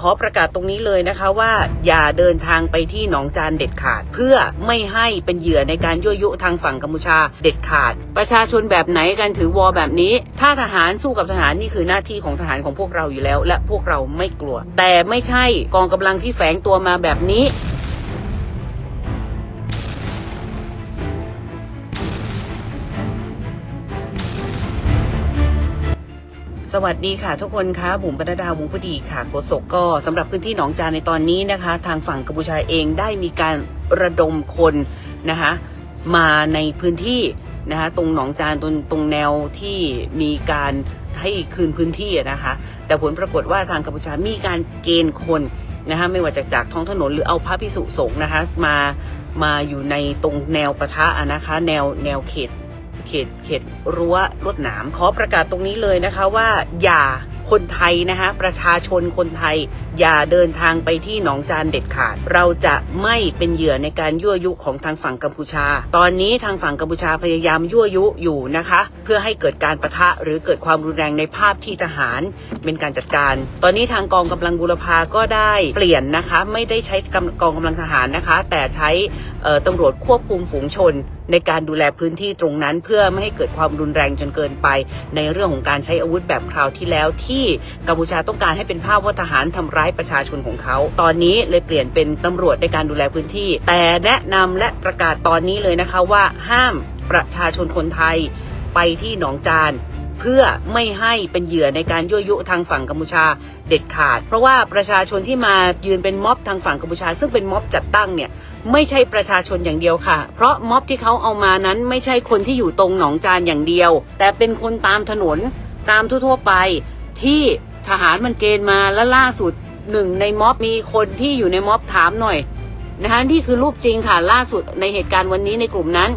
ขอประกาศตรงนี้เลยนะคะว่าอย่าเดินทางไปที่หนองจานเด็ดขาด เพื่อไม่ให้เป็นเหยื่อในการยั่วยุทางฝั่งกัมพูชาเด็ดขาด ประชาชนแบบไหนกันถือวอแบบนี้ ถ้าทหารสู้กับทหารนี่คือหน้าที่ของทหารของพวกเราอยู่แล้ว และพวกเราไม่กลัว แต่ไม่ใช่กองกำลังที่แฝงตัวมาแบบนี้ สวัสดีค่ะทุกคนคะบุ๋มปนดาวงผู้ดีค่ะโฆษกก็สำหรับพื้นที่หนองจานในตอนนี้นะคะ ทางฝั่งกัมพูชาเองได้มีการระดมคนนะคะมาในพื้นที่นะคะตรงหนองจานตรงตรงแนวที่มีการให้คืนพื้นที่นะคะ แต่ผลปรากฏว่าทางกัมพูชามีการเกณฑ์คนนะคะไม่ว่าจากจากท้องถนนหรือเอาพระพิสุสงฆ์นะคะมามาอยู่ในตรงแนวปะทะนะคะ แนวแนวเขต เขตเขตรั้วลวดหนามขอประกาศตรงนี้เลยนะคะว่าอย่าคนไทยนะคะประชาชนคนไทย อย่าเดินทางไปที่หนองจานเด็ดขาด เราจะไม่เป็นเหยื่อในการยั่วยุของทางฝั่งกัมพูชา ตอนนี้ทางฝั่งกัมพูชาพยายามยั่วยุอยู่นะคะ เพื่อให้เกิดการประทะหรือเกิดความรุนแรงในภาพที่ทหารเป็นการจัดการ ตอนนี้ทางกองกำลังบุรพาก็ได้เปลี่ยนนะคะ ไม่ได้ใช้กองกำลังทหารนะคะ แต่ใช้ตำรวจควบคุมฝูงชน ในการดูแลพื้นที่ตรงนั้น เพื่อไม่ให้เกิดความรุนแรงจนเกินไป ในเรื่องของการใช้อาวุธแบบคราวที่แล้วที่กัมพูชาต้องการให้เป็นภาพว่าทหารทำร้ายประชาชนของเขา ตอนนี้เลยเปลี่ยนเป็นตำรวจในการดูแลพื้นที่ แต่แนะนำและประกาศตอนนี้เลยนะคะว่าห้ามประชาชนคนไทยไปที่หนองจาน เพื่อไม่ให้เป็นเหยื่อในการยั่วยุทางฝั่งกัมพูชาเด็ดขาด เพราะว่าประชาชนที่มายืนเป็นม็อบทางฝั่งกัมพูชา ซึ่งเป็นม็อบจัดตั้งเนี่ยไม่ใช่ประชาชนอย่างเดียวค่ะ เพราะม็อบที่เขาเอามานั้นไม่ใช่คนที่อยู่ตรงหนองจานอย่างเดียว แต่เป็นคนตามถนนตามทั่วๆไปที่ทหารมันเกณฑ์มาและล่าสุดหนึ่งในม็อบมีคนที่อยู่ในม็อบถามหน่อยนะคะนี่คือรูปจริงค่ะล่าสุดในเหตุการณ์วันนี้ในกลุ่มนั้น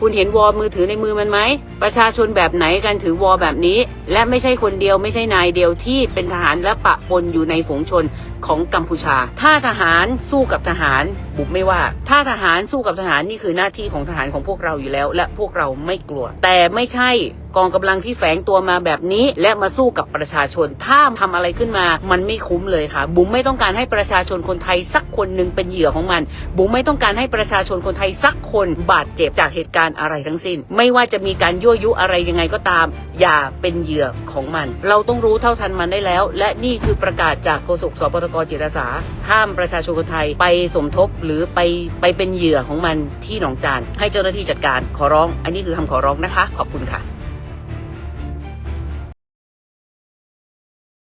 คุณเห็นวอลมือถือในมือมันไหม ประชาชนแบบไหนกันถือวอลแบบนี้ และไม่ใช่คนเดียวไม่ใช่นายเดียวที่เป็นทหารและปะปนอยู่ในฝูงชนของกัมพูชา ถ้าทหารสู้กับทหาร บุกไม่ว่า ถ้าทหารสู้กับทหารนี่คือหน้าที่ของทหารของพวกเราอยู่แล้ว และพวกเราไม่กลัว แต่ไม่ใช่กองกำลังที่แฝงตัวมาแบบนี้ และมาสู้กับประชาชน ถ้าทำอะไรขึ้นมา มันไม่คุ้มเลยค่ะ บุ๋มไม่ต้องการให้ประชาชนคนไทยสักคนหนึ่งเป็นเหยื่อของมัน บุ๋มไม่ต้องการให้ประชาชนคนไทยสักคนบาดเจ็บจากเหตุการณ์อะไรทั้งสิ้น ไม่ว่าจะมีการยั่วยุอะไรยังไงก็ตาม อย่าเป็นเหยื่อของมัน เราต้องรู้เท่าทันมันได้แล้ว และนี่คือประกาศจากโฆษกสปทกจิตอาสาห้ามประชาชนคนไทยไปสมทบหรือไปไปเป็นเหยื่อของมันที่หนองจานให้เจ้าหน้าที่จัดการขอร้อง อันนี้คือคำขอร้องนะคะ ขอบคุณค่ะ